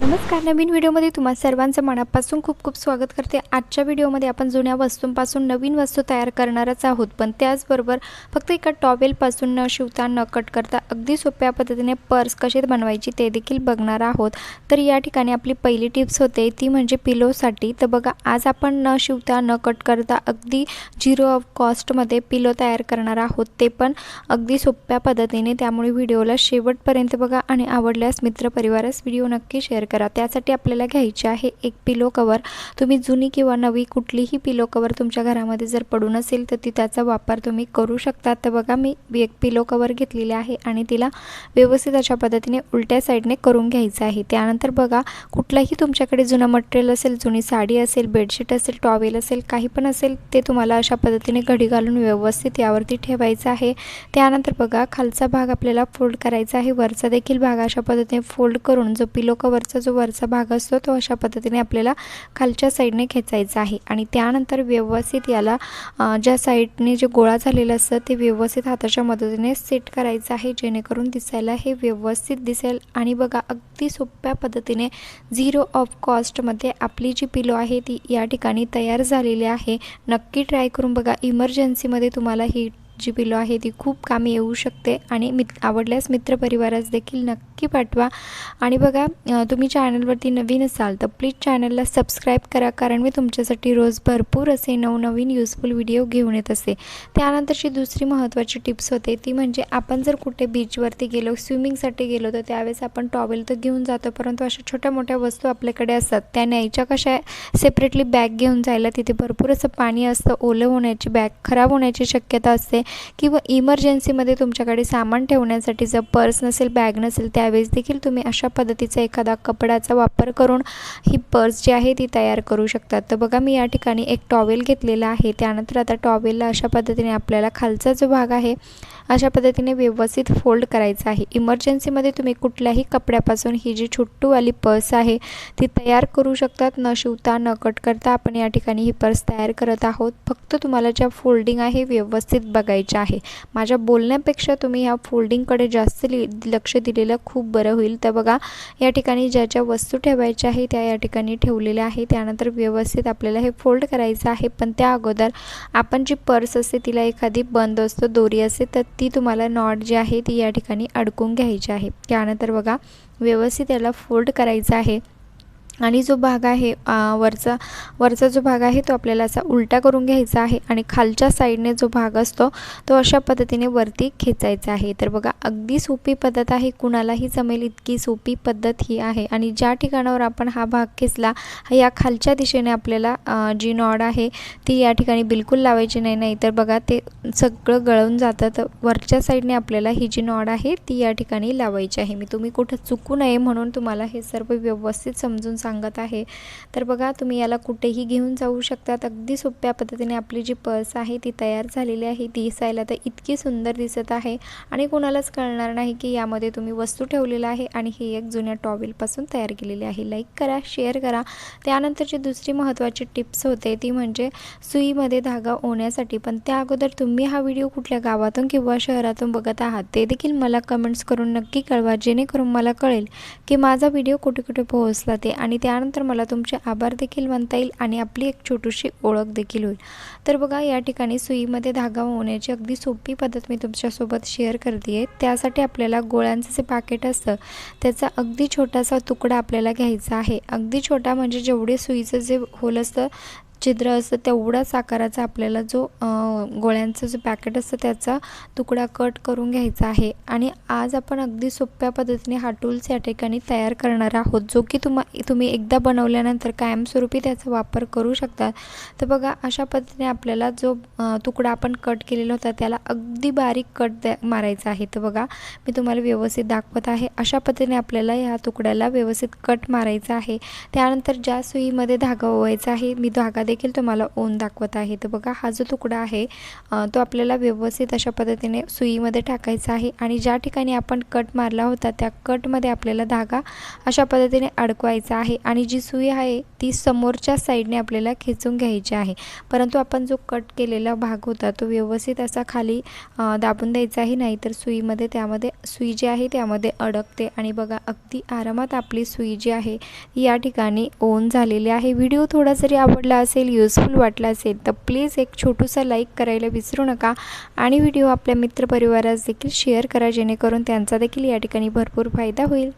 नमस्कार नवीन व्हिडिओमध्ये तुम्हा सर्वांचं मनापासून खूप खूप स्वागत करते. आजच्या व्हिडिओमध्ये आपण जुन्या वस्तूंपासून नवीन वस्तू तयार करणारच आहोत. पण त्याचबरोबर फक्त एका टॉवेलपासून न शिवता न कट करता अगदी सोप्या पद्धतीने पर्स कशी बनवायची ते देखील बघणार आहोत. तर या ठिकाणी आपली पहिली टिप्स होते ती म्हणजे पिलोसाठी. तर बघा आज आपण न शिवता न कट करता अगदी झिरो ऑफ कॉस्टमध्ये पिलो तयार करणार आहोत. ते पण अगदी सोप्या पद्धतीने. त्यामुळे व्हिडिओला शेवटपर्यंत बघा आणि आवडल्यास मित्रपरिवारास व्हिडिओ नक्की शेअर करा. त्यासाठी आपल्याला घ्यायचे आहे एक पिलो कवर तुम्ही जुनी किंवा नवी कुठलीही पिलो कवर तुमच्या घरामध्ये जर पडून असेल तर ती त्याचा वापर तुम्ही करू शकता. तर बघा मी एक पिलो कवर घेतलेले आहे आणि तिला व्यवस्थित अशा पद्धतीने उलट्या साईडने करून घ्यायचं आहे. त्यानंतर बघा कुठलाही तुमच्याकडे जुनं मटेरियल असेल जुनी साडी असेल बेडशीट असेल टॉवेल असेल काही पण असेल ते तुम्हाला अशा पद्धतीने घडी घालून व्यवस्थित यावरती ठेवायचं आहे. त्यानंतर बघा खालचा भाग आपल्याला फोल्ड करायचा आहे. वरचा देखील भाग अशा पद्धतीने फोल्ड करून जो पिलो कवरचा जो वरचा भाग असतो तो अशा पद्धतीने आपल्याला खालच्या साईडने खेचायचा आहे. आणि त्यानंतर व्यवस्थित याला ज्या साईडने जे गोळा झालेलं असतं ते व्यवस्थित हाताच्या मदतीने सेट करायचं आहे. जेणेकरून दिसायला हे व्यवस्थित दिसेल. आणि बघा अगदी सोप्या पद्धतीने झिरो ऑफ कॉस्टमध्ये आपली जी पिलो आहे ती या ठिकाणी तयार झालेली आहे. नक्की ट्राय करून बघा. इमर्जन्सीमध्ये तुम्हाला ही जी पिलो आहे ती खूप कामी येऊ शकते आणि मित आवडल्यास मित्रपरिवारास देखील नक्की पाठवा. आणि बघा तुम्ही चॅनलवरती नवीन असाल तर प्लीज चॅनलला सबस्क्राईब करा कारण मी तुमच्यासाठी रोज भरपूर असे नवनवीन युजफुल व्हिडिओ घेऊन येत असते त्यानंतरची दुसरी महत्त्वाची टिप्स होते ती म्हणजे आपण जर कुठे बीचवरती गेलो स्विमिंगसाठी गेलो तर त्यावेळेस आपण टॉवेल तर घेऊन जातो परंतु अशा छोट्या मोठ्या वस्तू आपल्याकडे असतात त्या न्यायच्या कशा सेपरेटली बॅग घेऊन जायला तिथे भरपूर असं पाणी असतं ओलं होण्याची बॅग खराब होण्याची शक्यता असते. किंवा इमर्जन्सीमध्ये तुमच्याकडे सामान ठेवण्यासाठी जर पर्स नसेल बॅग नसेल त्यावेळेस देखील तुम्ही अशा पद्धतीचा एखादा कपड्याचा वापर करून ही पर्स जी आहे ती तयार करू शकतात तर बघा मी या ठिकाणी एक टॉवेल घेतलेला आहे. त्यानंतर आता टॉवेलला अशा पद्धतीने आपल्याला खालचा जो भाग आहे अशा पद्धतीने व्यवस्थित फोल्ड करायचं आहे. इमर्जन्सीमध्ये तुम्ही कुठल्याही कपड्यापासून ही जी छोटूवाली पर्स आहे ती तयार करू शकतात. न शिवता न कट करता आपण या ठिकाणी ही पर्स तयार करत आहोत. फक्त तुम्हाला ज्या फोल्डिंग आहे व्यवस्थित बघायच्या आहे. माझ्या बोलण्यापेक्षा तुम्ही ह्या फोल्डिंगकडे जास्त लि लक्ष दिलेलं खूप बरं होईल. तर बघा या ठिकाणी ज्या ज्या वस्तू ठेवायच्या आहे त्या या ठिकाणी ठेवलेल्या आहे त्यानंतर व्यवस्थित आपल्याला हे फोल्ड करायचं आहे. पण त्या अगोदर आपण जी पर्स असते तिला एखादी बंद असतो दोरी असते तर ती तुम्हाला नॉट जी आहे ती या ठिकाणी अडकून घ्यायची आहे. त्यानंतर बघा व्यवस्थित याला फोल्ड करायचं आहे. आणि जो भाग आहे वरचा वरचा जो भाग आहे तो आपल्याला असा उलटा करून घ्यायचा आहे आणि खालच्या साईडने जो भाग असतो तो अशा पद्धतीने वरती खेचायचा आहे. तर बघा अगदी सोपी पद्धत आहे कुणालाही जमेल इतकी सोपी पद्धत ही आहे. आणि ज्या ठिकाणावर आपण हा भाग खेचला या खालच्या दिशेने आपल्याला जी नॉड आहे ती या ठिकाणी बिलकुल लावायची नाही. नाही तर बघा ते सगळं गळून जातं. तर वरच्या साईडने आपल्याला ही जी नॉड आहे ती या ठिकाणी लावायची आहे. मी तुम्ही कुठं चुकू नये म्हणून तुम्हाला हे सर्व व्यवस्थित समजून सांगत आहे. तर बघा तुम्ही याला कुठेही घेऊन जाऊ शकतात. अगदी सोप्या पद्धतीने आपली जी पर्स आहे ती तयार झालेली आहे. दिसायला तर इतकी सुंदर दिसत आहे. आणि कोणालाच कळणार नाही की यामध्ये तुम्ही वस्तू ठेवलेला आहे आणि ही एक जुन्या टॉवेलपासून तयार केलेली आहे. लाईक करा शेअर करा. त्यानंतरची दुसरी महत्त्वाची टिप्स होते ती म्हणजे सुईमध्ये धागा ओण्यासाठी. पण त्या अगोदर तुम्ही हा व्हिडिओ कुठल्या गावातून किंवा शहरातून बघत आहात ते देखील मला कमेंट्स करून नक्की कळवा. जेणेकरून मला कळेल की माझा व्हिडिओ कुठे कुठे पोहोचला ते. आणि त्यानंतर मला तुमचे आभार देखील म्हणता येईल आणि आपली एक छोटीशी ओळख देखील होईल. तर बघा या ठिकाणी सुईमध्ये धागा होण्याची अगदी सोपी पद्धत मी तुमच्यासोबत शेअर करते आहे त्यासाठी आपल्याला गोळ्यांचं जे पाकेट असतं त्याचा अगदी छोटासा तुकडा आपल्याला घ्यायचा आहे. अगदी छोटा म्हणजे जेवढे सुईचं जे होल असतं छिद्र असतं तेवढाच आकाराचा आपल्याला जो गोळ्यांचं जो पॅकेट असतं त्याचा तुकडा कट करून घ्यायचा आहे. आणि आज आपण अगदी सोप्या पद्धतीने हा टूल्स या ठिकाणी तयार करणार आहोत जो की तुम्हा तुम्ही एकदा बनवल्यानंतर कायमस्वरूपी त्याचा वापर करू शकता. तर बघा अशा पद्धतीने आपल्याला जो तुकडा आपण कट केलेला होता त्याला अगदी बारीक कट द्या मारायचा आहे. तर बघा मी तुम्हाला व्यवस्थित दाखवत आहे. अशा पद्धतीने आपल्याला ह्या तुकड्याला व्यवस्थित कट मारायचा आहे. त्यानंतर ज्या सुईमध्ये धागा ओवायचा आहे मी धागा देखील तुम्हाला ओन दाखवत आहे. तर बघा हा जो तुकडा आहे तो आपल्याला व्यवस्थित अशा पद्धतीने सुईमध्ये टाकायचा आहे आणि ज्या ठिकाणी आपण कट मारला होता त्या कटमध्ये आपल्याला धागा अशा पद्धतीने अडकवायचा आहे आणि जी सुई आहे ती समोरच्या साईडने आपल्याला खेचून घ्यायची आहे. परंतु आपण जो कट केलेला भाग होता तो व्यवस्थित असा खाली दाबून द्यायचा आहे नाही तर सुईमध्ये त्यामध्ये सुई जी आहे त्यामध्ये अडकते. आणि बघा अगदी आरामात आपली सुई जी आहे या ठिकाणी ओन झालेली आहे. व्हिडिओ थोडा जरी आवडला असेल युजफुल वाटला असेल तर प्लीज एक छोटूसा लाईक करायला विसरू नका. आणि व्हिडिओ आपल्या मित्रपरिवारास देखील शेअर करा जेणेकरून त्यांचा देखील या ठिकाणी भरपूर फायदा होईल.